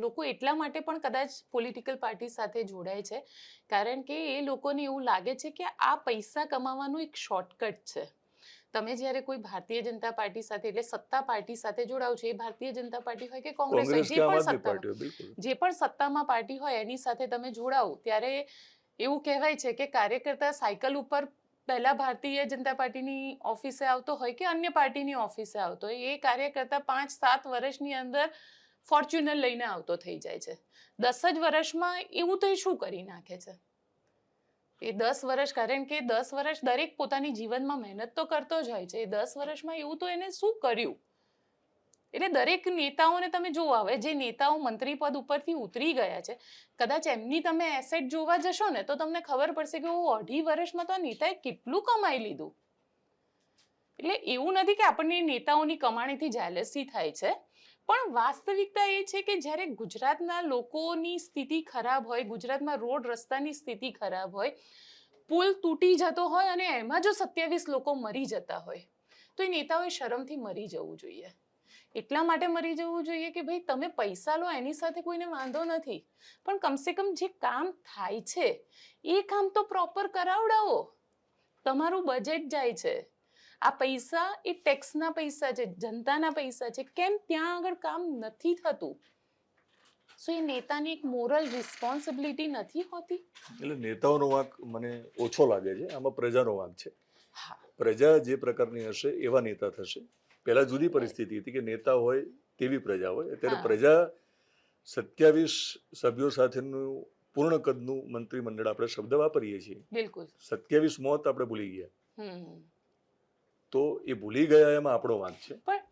લોકો એટલા માટે પણ કદાચ પોલિટિકલ પાર્ટી સાથે જોડાય છે કારણ કે એ લોકોને એવું લાગે છે કે આ પૈસા કમાવાનું એક શોર્ટકટ છે. તમે જ્યારે કોઈ ભારતીય જનતા પાર્ટી સાથે એટલે સત્તા પાર્ટી સાથે જોડાવ છો એ ભારતીય જનતા પાર્ટી હોય કે કોંગ્રેસ હોય જે પણ સત્તા જે પણ સત્તામાં પાર્ટી હોય એની સાથે તમે જોડાવ ત્યારે એવું કહેવાય છે કે કાર્યકર્તા સાયકલ ઉપર પહેલા ભારતીય જનતા પાર્ટીની ઓફિસે આવતો હોય કે અન્ય પાર્ટીની ઓફિસે આવતો હોય એ કાર્યકર્તા પાંચ સાત વર્ષની અંદર ફોર્ચ્યુનર લઈને આવતો થઈ જાય છે. દસ જ વર્ષમાં એવું તો એ શું કરી નાખે છે? એ દસ વર્ષ, કારણ કે દસ વર્ષ દરેક પોતાની જીવનમાં મહેનત તો કરતો જ હોય છે. એ દસ વર્ષમાં એવું તો એને શું કર્યું? એટલે દરેક નેતાઓને તમે જોવો, હવે જે નેતાઓ મંત્રી પદ ઉપરથી ઉતરી ગયા છે, કદાચ એમની તમે એસેટ જોવા જશો ને, તો તમને ખબર પડશે કે ઓ અઢી વર્ષમાં તો નેતાએ કેટલું કમાઈ લીધું? એટલે એવું નથી કે આપણને નેતાઓની કમાણીથી જેલેસી થાય છે. પણ વાસ્તવિકતા એ છે કે જ્યારે ગુજરાતના લોકોની સ્થિતિ ખરાબ હોય, ગુજરાતમાં રોડ રસ્તાની સ્થિતિ ખરાબ હોય, પુલ તૂટી જતો હોય અને એમાં જો સત્યાવીસ લોકો મરી જતા હોય, તો એ નેતાઓએ શરમથી મરી જવું જોઈએ. એટલા માટે મરી જવું જોઈએ કે ભાઈ તમે પૈસા લો, એની સાથે કોઈને વાંધો નથી. પણ કમસે કમ જે કામ થાય છે, એ કામ તો પ્રોપર કરાવડાવો. તમારું બજેટ જાય છે. આ પૈસા એ ટેક્સના પૈસા છે જનતાના પૈસા છે. કેમ? ત્યાં આગળ કામ નથી થતું. સો એ નેતાની એક મોરલ રિસ્પોન્સિબિલિટી નથી હોતી? એટલે નેતાઓનો વાંક મને ઓછો લાગે છે. આમાં પ્રજાનો વાંક છે. પ્રજા જે પ્રકારની હશે એવા નેતા થશે. પહેલા જુદી પરિસ્થિતિ હતી કે નેતા હોય તેવી પ્રજા હોય. અત્યારે પ્રજા સત્યાવીસ સભ્યો સાથેનું પૂર્ણ કદનું મંત્રીમંડળ આપણે શબ્દ વાપરીએ છીએ. બિલકુલ. સત્યાવીસ મોત આપણે ભૂલી ગયા. તો એ ભૂલી ગયા એમાં આપણો વાંક છે. પણ